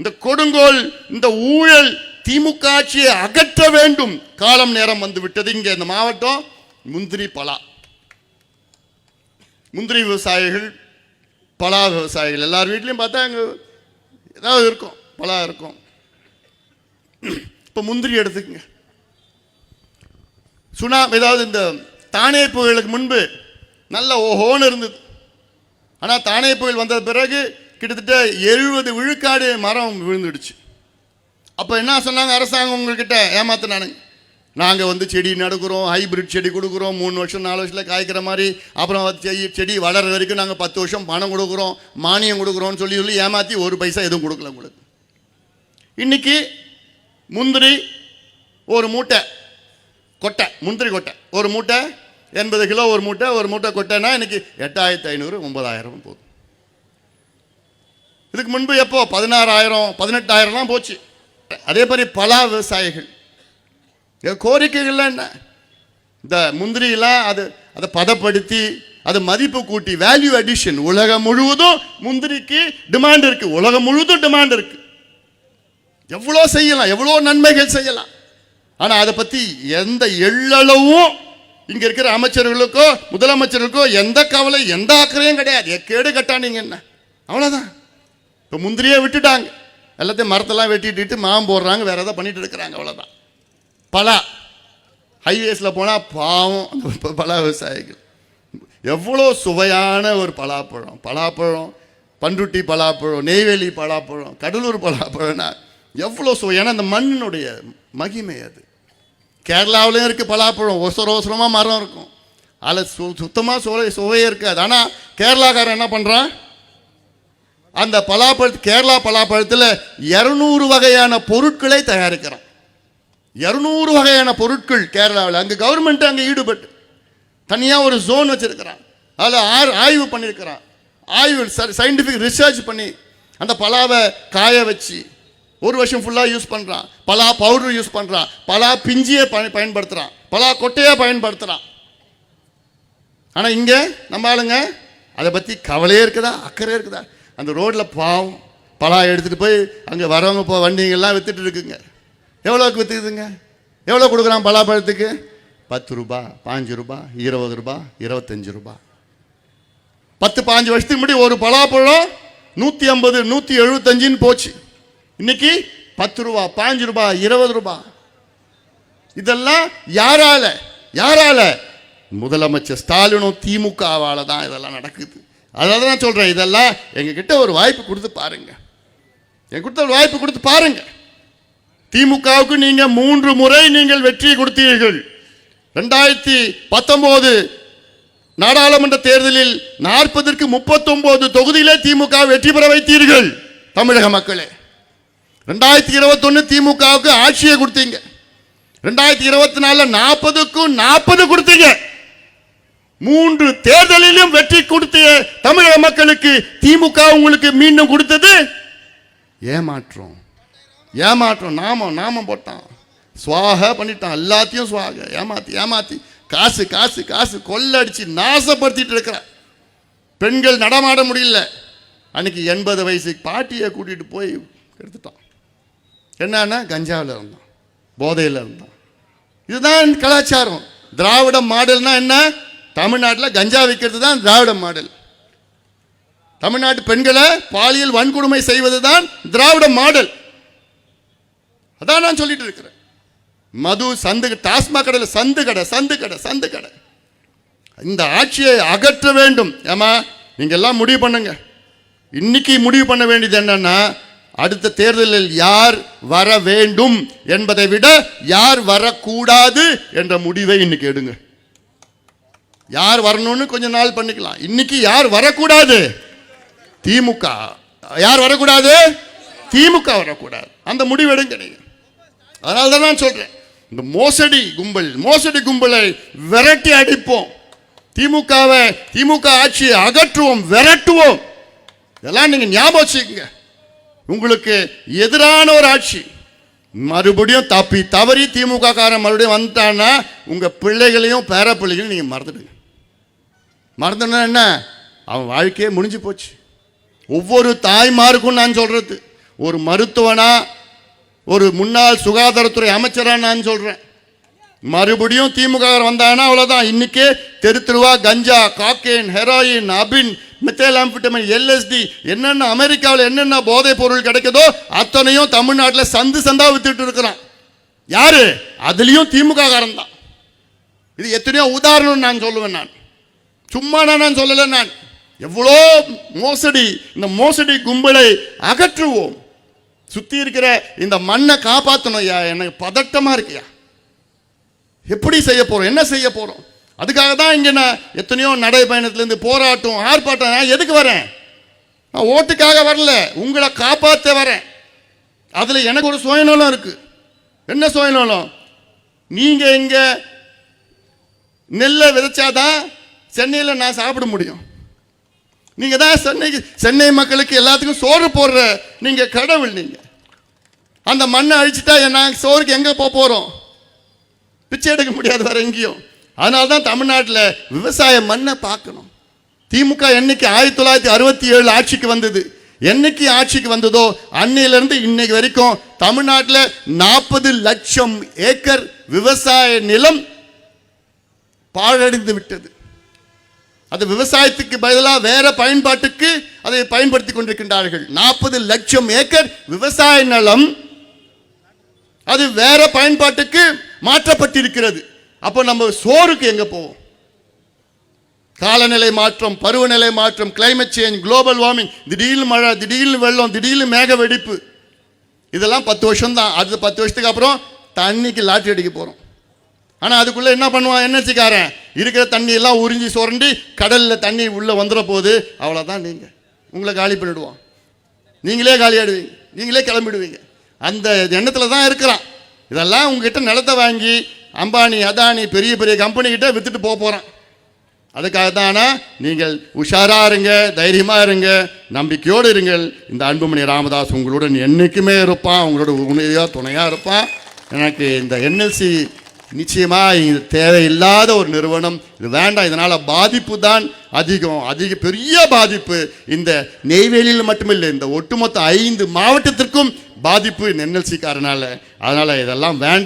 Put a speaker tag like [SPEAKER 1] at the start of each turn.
[SPEAKER 1] இந்த கொடுங்கோல் இந்த ஊழல் திமுக ஆட்சியை அகற்ற வேண்டும். காலம் நேரம் வந்து விட்டது. இங்கே இந்த மாவட்டம் முந்திரி பலா. முந்திரி விவசாயிகள் பலா விவசாயிகள். எல்லார் வீட்லையும் பார்த்தா அங்கே ஏதாவது இருக்கும். பலா இருக்கும். இப்போ முந்திரி எடுத்துக்கங்க. சுனா ஏதாவது இந்த தானே புயலுக்கு முன்பு நல்ல ஓஹோன்னு இருந்தது. ஆனால் தானே புயல் வந்த பிறகு கிட்டத்தட்ட எழுபது விழுக்காடு மரம் விழுந்துடுச்சு. அப்போ என்ன சொன்னாங்க அரசாங்கம் உங்கள்கிட்ட ஏமாத்தினானுங்க. நாங்கள் வந்து செடி நடக்கிறோம் ஹைபிரிட் செடி கொடுக்குறோம் மூணு வருஷம் நாலு வருஷத்தில் காய்க்கிற மாதிரி அப்புறம் அது செடி செடி வளர்கிற வரைக்கும் நாங்கள் பத்து வருஷம் பணம் கொடுக்குறோம் மானியம் கொடுக்குறோம்னு சொல்லி சொல்லி ஏமாற்றி ஒரு பைசா எதுவும் கொடுக்கல உங்களுக்கு. இன்றைக்கி முந்திரி ஒரு மூட்டை கொட்டை முந்திரி கொட்டை. ஒரு மூட்டை எண்பது கிலோ ஒரு மூட்டை ஒரு மூட்டை கொட்டைன்னா இன்றைக்கி எட்டாயிரத்தி ஐநூறு ஒன்பதாயிரம் போதும். இதுக்கு முன்பு எப்போ? பதினாறாயிரம் பதினெட்டாயிரம்லாம் போச்சு. அதே மாதிரி பலா விவசாயிகள். கோரிக்கைகள்லாம் என்ன? இந்த முந்திரியெல்லாம் அது அதை பதப்படுத்தி அதை மதிப்பு கூட்டி வேல்யூ அடிஷன் உலகம் முழுவதும் முந்திரிக்கு டிமாண்ட் இருக்கு. உலகம் முழுவதும் டிமாண்ட் இருக்கு. எவ்வளோ செய்யலாம்? எவ்வளோ நன்மைகள் செய்யலாம்? ஆனால் அதை பற்றி எந்த எள்ளளவும் இங்கே இருக்கிற அமைச்சர்களுக்கோ முதலமைச்சர்களுக்கோ எந்த கவலை எந்த அக்கறையும் கிடையாது. எக்கேடு கட்டானீங்க என்ன? அவ்வளோதான் இப்போ முந்திரியே விட்டுட்டாங்க. எல்லாத்தையும் மரத்தெல்லாம் வெட்டிட்டு மாம் போடுறாங்க வேறு எதாவது பண்ணிட்டு இருக்கிறாங்க அவ்வளோதான் பலா. ஹைவேஸில் போனால் பாவம் அந்த பலா விவசாயிகள். எவ்வளோ சுவையான ஒரு பலாப்பழம். பலாப்பழம் பண்ருட்டி பலாப்பழம் நெய்வேலி பலாப்பழம் கடலூர் பலாப்பழம்னா எவ்வளோ சுவை. ஏன்னா அந்த மண்ணினுடைய மகிமை அது. கேரளாவிலையும் இருக்குது பலாப்பழம். ஒசர ஒசரமாக மரம் இருக்கும். அதில் சு சுத்தமாக சுவை சுவையே இருக்காது. ஆனால் கேரளாக்காரன் என்ன பண்ணுறான் அந்த பலாப்பழத்து கேரளா பலாப்பழத்தில் இரநூறு வகையான பொருட்களை தயாரிக்கிறான். இரநூறு வகையான பொருட்கள் கேரளாவில். அங்கே கவர்மெண்ட் அங்கே ஈடுபட்டு தனியாக ஒரு ஜோன் வச்சிருக்கிறான். அதில் ஆறு ஆய்வு பண்ணியிருக்கிறான் ஆய்வு சயின்டிஃபிக் ரிசர்ச் பண்ணி அந்த பலாவை காய வச்சு ஒரு வருஷம் ஃபுல்லாக யூஸ் பண்ணுறான் பலா பவுடர் யூஸ் பண்ணுறான் பலா பிஞ்சியை பயன் பயன்படுத்துகிறான் பலா கொட்டையை பயன்படுத்துகிறான் ஆனால் இங்கே நம்ம ஆளுங்க அதை பற்றி கவலையே இருக்குதா? அக்கறை இருக்குதா? அந்த ரோட்டில் பாவம் பலா எடுத்துகிட்டு போய் அங்கே வரவங்க போ வண்டிங்கெல்லாம் வித்துட்டு இருக்குங்க. எவ்வளோக்கு விற்றுக்குதுங்க எவ்வளோ கொடுக்குறான் பலாப்பழத்துக்கு பத்து ரூபா பாஞ்சு ரூபா இருபது ரூபா இருபத்தஞ்சு ரூபா. பத்து பாஞ்சு வருஷத்துக்கு முன்னாடி ஒரு பலாப்பழம் நூற்றி ஐம்பது நூற்றி எழுபத்தஞ்சின்னு போச்சு. இன்னைக்கு பத்து ரூபா பாஞ்சு ரூபா இருபது ரூபா. இதெல்லாம் யாரால? யாரால? முதலமைச்சர் ஸ்டாலினும் திமுகவால தான் இதெல்லாம் நடக்குது. அதாவது நான் சொல்கிறேன் இதெல்லாம் எங்ககிட்ட ஒரு வாய்ப்பு கொடுத்து பாருங்கள் என் கொடுத்த ஒரு வாய்ப்பு கொடுத்து பாருங்கள் திமுகவுக்கு நீங்கள் மூன்று முறை நீங்கள் வெற்றி கொடுத்தீர்கள். ரெண்டாயிரத்தி பத்தொம்போது நாடாளுமன்ற தேர்தலில் நாற்பதற்கு முப்பத்தொம்போது தொகுதியிலே திமுக வெற்றி பெற வைத்தீர்கள் தமிழக மக்களே. ரெண்டாயிரத்தி இருபத்தொன்னு திமுகவுக்கு ஆட்சியை கொடுத்தீங்க. ரெண்டாயிரத்தி இருபத்தி நாலில் நாற்பதுக்கும் நாற்பது கொடுத்தீங்க. மூன்று தேர்தலிலும் வெற்றி கொடுத்த தமிழக மக்களுக்கு திமுக உங்களுக்கு மீண்டும் கொடுத்தது? ஏமாற்றம். ஏமாற்றம். நாமம் நாமம் போட்டான். சுவாக பண்ணிட்டான். எல்லாத்தையும் சுவாக. ஏமாத்தி ஏமாத்தி. காசு காசு காசு கொள்ளடிச்சு நாசப்படுத்திட்டு இருக்கிறான். பெண்கள் நடமாட முடியல. அன்னைக்கு எண்பது வயசு பாட்டியை கூட்டிட்டு போய் எடுத்துட்டான். என்னன்னா கஞ்சாவில் இருந்தான். போதையில் இருந்தான். இதுதான் கலாச்சாரம். திராவிட மாடல்னா என்ன? தமிழ்நாட்டில் கஞ்சா விற்கிறது தான் திராவிட மாடல். தமிழ்நாட்டு பெண்களை பாலியல் வன்கொடுமை செய்வது தான் திராவிட மாடல். அதான் நான் சொல்லிட்டு இருக்கிறேன். மது சந்து டாஸ்மாக் கடையில் சந்து கடை சந்து கடை சந்து கடை. இந்த ஆட்சியை அகற்ற வேண்டும். ஏமா நீங்கள் எல்லாம் முடிவு பண்ணுங்க. இன்னைக்கு முடிவு பண்ண வேண்டியது என்னன்னா அடுத்த தேர்தலில் யார் வர வேண்டும் என்பதை விட யார் வரக்கூடாது என்ற முடிவை இன்னைக்கு எடுங்க. யார் வரணும்னு கொஞ்ச நாள் பண்ணிக்கலாம். இன்னைக்கு யார் வரக்கூடாது? திமுக. யார் வரக்கூடாது? திமுக வரக்கூடாது. அந்த முடிவெடும் கிடையாது அதனால தான் நான் சொல்றேன். இந்த மோசடி கும்பல் மோசடி கும்பலை விரட்டி அடிப்போம். திமுகவை திமுக ஆட்சியை அகற்றுவோம் விரட்டுவோம். இதெல்லாம் நீங்க ஞாபகம் வச்சுக்கோங்க. உங்களுக்கு எதிரான ஒரு ஆட்சி. மறுபடியும் தப்பி தவறி திமுக காரன் மறுபடியும் வந்துட்டான்னா உங்க பிள்ளைகளையும் பேர பிள்ளைகளையும் நீங்க மறந்துடுங்க. மறந்துனா என்ன? அவன் வாழ்க்கையே முடிஞ்சு போச்சு. ஒவ்வொரு தாய்மாருக்கும் நான் சொல்கிறது ஒரு மருத்துவனா ஒரு முன்னாள் சுகாதாரத்துறை அமைச்சரா நான் சொல்கிறேன் மறுபடியும் திமுக வந்தானா அவ்வளோதான் இன்னைக்கே தெரு தெருவா கஞ்சா காக்கேன் ஹெராயின் அபின் மெத்தேலாம்பிட்டமின் எல்எஸ்டி என்னென்ன அமெரிக்காவில் என்னென்ன போதைப் பொருள் கிடைக்குதோ அத்தனையும் தமிழ்நாட்டில் சந்து சந்தா வித்துட்டு இருக்கிறான். யாரு? அதுலேயும் திமுக காரன் தான். இது எத்தனையோ உதாரணம் நான் சொல்லுவேன் நான். சும்மா நான் நான் சொல்லலை நான். எவ்வளோ மோசடி இந்த மோசடி கும்பலை அகற்றுவோம். சுத்தி இருக்கிற இந்த மண்ணை காப்பாற்றணும் ஐயா எனக்கு பதட்டமா இருக்குயா? எப்படி செய்ய போறோம்? என்ன செய்ய போறோம்? அதுக்காக தான் இங்க நான் எத்தனையோ நடைபயணத்திலேருந்து போராட்டம் ஆர்ப்பாட்டம் நான் எதுக்கு வரேன்? நான் ஓட்டுக்காக வரல உங்களை காப்பாற்ற வரேன். அதில் எனக்கு ஒரு சுயநலம் இருக்கு. என்ன சுயநலம்? நீங்க இங்க நெல்லை விதைச்சாதான் சென்னையில் நான் சாப்பிட முடியும். நீங்கள் தான் சென்னைக்கு சென்னை மக்களுக்கு எல்லாத்துக்கும் சோறு போடுற நீங்கள் கடவுள் நீங்கள் அந்த மண்ணை அழிச்சிட்டா நாங்கள் சோறுக்கு எங்கே போக போகிறோம் பிச்சை எடுக்க முடியாது வேறு எங்கேயும். அதனால தான் தமிழ்நாட்டில் விவசாய மண்ணை பார்க்கணும். திமுக என்னைக்கு ஆயிரத்தி தொள்ளாயிரத்தி அறுபத்தி ஏழு ஆட்சிக்கு வந்தது? என்னைக்கு ஆட்சிக்கு வந்ததோ அன்னையிலேருந்து இன்னைக்கு வரைக்கும் தமிழ்நாட்டில் நாற்பது லட்சம் ஏக்கர் விவசாய நிலம் பாழடைந்து விட்டது. அது விவசாயத்துக்கு பதிலாக வேற பயன்பாட்டுக்கு அதை பயன்படுத்தி கொண்டிருக்கின்றார்கள். நாற்பது லட்சம் ஏக்கர் விவசாய நிலம் அது வேற பயன்பாட்டுக்கு மாற்றப்பட்டிருக்கிறது. அப்போ நம்ம சோறுக்கு எங்க போவோம்? காலநிலை மாற்றம் பருவநிலை மாற்றம் கிளைமேட் சேஞ்ச் குளோபல் வார்மிங் திடீர்னு மழை திடீர்னு வெள்ளம் திடீர்னு மேக வெடிப்பு. இதெல்லாம் பத்து வருஷம் தான் அடுத்த பத்து வருஷத்துக்கு அப்புறம் தண்ணிக்கு லாட்ரி அடிக்க போகிறோம் ஆனால் அதுக்குள்ளே என்ன பண்ணுவான்? என்எல்சிக்காரன் இருக்கிற தண்ணி எல்லாம் உறிஞ்சி சுரண்டி கடலில் தண்ணி உள்ளே வந்துட போகுது அவ்வளோதான் நீங்கள் உங்களை காலி பண்ணிவிடுவோம் நீங்களே காலியாடுவீங்க நீங்களே கிளம்பிடுவீங்க. அந்த எண்ணத்தில் தான் இருக்கிறான். இதெல்லாம் உங்ககிட்ட நிலத்தை வாங்கி அம்பானி அதானி பெரிய பெரிய கம்பெனிக்கிட்ட விற்றுட்டு வித்துட்டு போக போகிறான் அதுக்காக தானா நீங்கள் உஷாராக இருங்க தைரியமாக இருங்க நம்பிக்கையோடு இருங்கள். இந்த அன்புமணி ராமதாஸ் உங்களுடன் என்றைக்குமே இருப்பான். உங்களோட உண்மையாக துணையாக இருப்பான். எனக்கு இந்த என்எல்சி நிச்சயமாக இது தேவையில்லாத ஒரு நிறுவனம் இது வேண்டாம் இதனால் பாதிப்பு தான் அதிகம் அதிக பெரிய பாதிப்பு. இந்த நெய்வேலியில் மட்டுமில்லை இந்த ஒட்டுமொத்த ஐந்து மாவட்டத்திற்கும் பாதிப்பு இந்த அதனால் இதெல்லாம் வேண்டாம்.